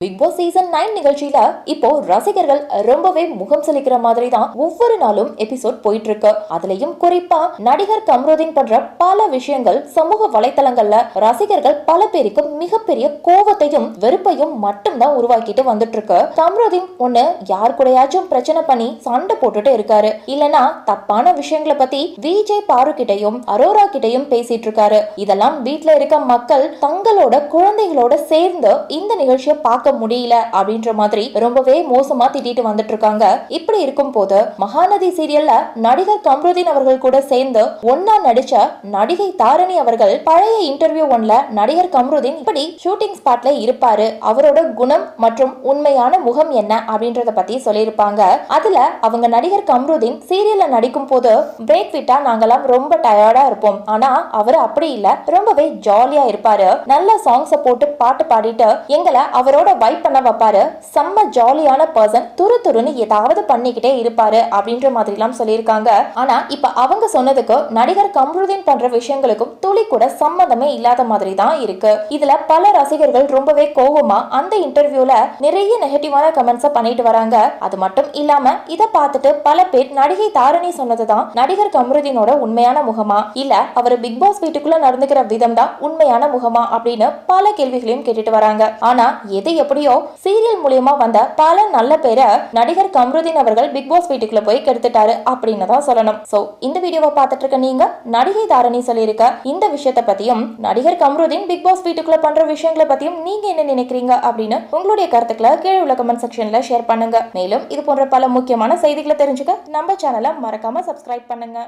Big Boss season nine நிகழ்ச்சியில இப்போ ரசிகர்கள் ரொம்பவே முகம் செலுக்கிற மாதிரி தான் ஒவ்வொரு நாளும் எபிசோட் போயிட்டு இருக்கு அதுலயும் குறிப்பா நடிகர் கம்ருதீன் பண்ற பல விஷயங்கள் சமூக வலைத்தளங்கள்ல ரசிகர்கள் பல பேருக்கு மிகப்பெரிய கோவத்தையும் வெறுப்பையும் மட்டும்தான் உருவாக்கிட்டு வந்துட்டு இருக்கு கம்ருதீன் ஒண்ணு யார் கூடயாச்சும் பிரச்சனை பண்ணி சண்டை போட்டுட்டு இருக்காரு. இல்லனா தப்பான விஷயங்களை பத்தி விஜய் பாரு கிட்டையும் அரோரா கிட்டையும் பேசிட்டு இருக்காரு. இதெல்லாம் வீட்ல இருக்க மக்கள் தங்களோட குழந்தைகளோட சேர்ந்து இந்த நிகழ்ச்சியை பார்க்க பார்க்க முடியல அப்படின்ற மாதிரி ரொம்பவே மோசமா திட்டிட்டு வந்துட்டு இருக்காங்க இப்படி இருக்கும் போது மகாநதி சீரியல்ல நடிகர் கம்ருதீன் அவர்கள் கூட சேர்ந்து ஒன்னா நடிச்ச நடிகை தாரணி அவர்கள் பழைய இன்டர்வியூ ஒன்ல நடிகர் கம்ருதீன் இப்படி ஷூட்டிங் ஸ்பாட்ல இருப்பாரு. அவரோட குணம் மற்றும் உண்மையான முகம் என்ன அப்படின்றத பத்தி சொல்லியிருப்பாங்க. அதுல அவங்க நடிகர் கம்ருதீன் சீரியல்ல நடிக்கும் போது பிரேக் விட்டா நாங்கெல்லாம் ரொம்ப டயர்டா இருப்போம். ஆனா அவர் அப்படி இல்ல. ரொம்பவே ஜாலியா இருப்பாரு. நல்ல சாங்ஸ போட்டு பாட்டு பாடிட்டு எங்களை அவரோட வைப் பண்ண வைப்பாரு. செம்ம ஜாலியான பர்சன் துரு துருன்னு ஏதாவது பண்ணிக்கிட்டே இருப்பாரு அப்படின்ற மாதிரிலாம் சொல்லியிருக்காங்க. ஆனா இப்ப அவங்க சொன்னதுக்கு நடிகர் கம்ருதீன் பண்ற விஷயங்களுக்கும் துளி கூட சம்மந்தமே இல்லாத மாதிரி தான் இருக்கு. இதுல பல ரசிகர்கள் ரொம்பவே கோவமா அந்த இன்டர்வியூல நிறைய நெகட்டிவான கமெண்ட்ஸை பண்ணிட்டு வராங்க. அது மட்டும் இல்லாம இதை பார்த்துட்டு பல பேர் நடிகை தாரணி சொன்னதுதான் நடிகர் கம்ருதீனோட உண்மையான முகமா? இல்ல அவர் பிக் பாஸ் வீட்டுக்குள்ள நடந்துக்கிற விதம் தான் உண்மையான முகமா? அப்படின்னு பல கேள்விகளையும் கேட்டுட்டு வராங்க. ஆனா எது எப்படியோ சீரியல் மூலியமா வந்த பல நல்ல பேரை நடிகர் கம்ருதீன் அவர்கள் பிக் பாஸ் வீட்டுக்குள்ள போய் கெடுத்துட்டாரு அப்படின்னு தான் சொல்லணும். சோ இந்த வீடியோவை பார்த்துட்டு இருக்க நீங்க நடிகை தாரணி சொல்லியிருக்க இந்த விஷயத்தை பத்தியும் நடிகர் கம்ருதீன் பிக் பாஸ் வீட்டுக்குள்ள பண்ற விஷயங்களை பத்தியும் நீங்க என்ன நினைக்கிறீங்க அப்படின்னு உங்களுடைய கருத்துக்களை கீழே உள்ள கமெண்ட் செக்ஷன்ல ஷேர் பண்ணுங்க. மேலும் இது போன்ற பல முக்கியமான செய்திகளை தெரிஞ்சுக்க நம்ம சேனலை மறக்காம சப்ஸ்கிரைப் பண்ணுங்க.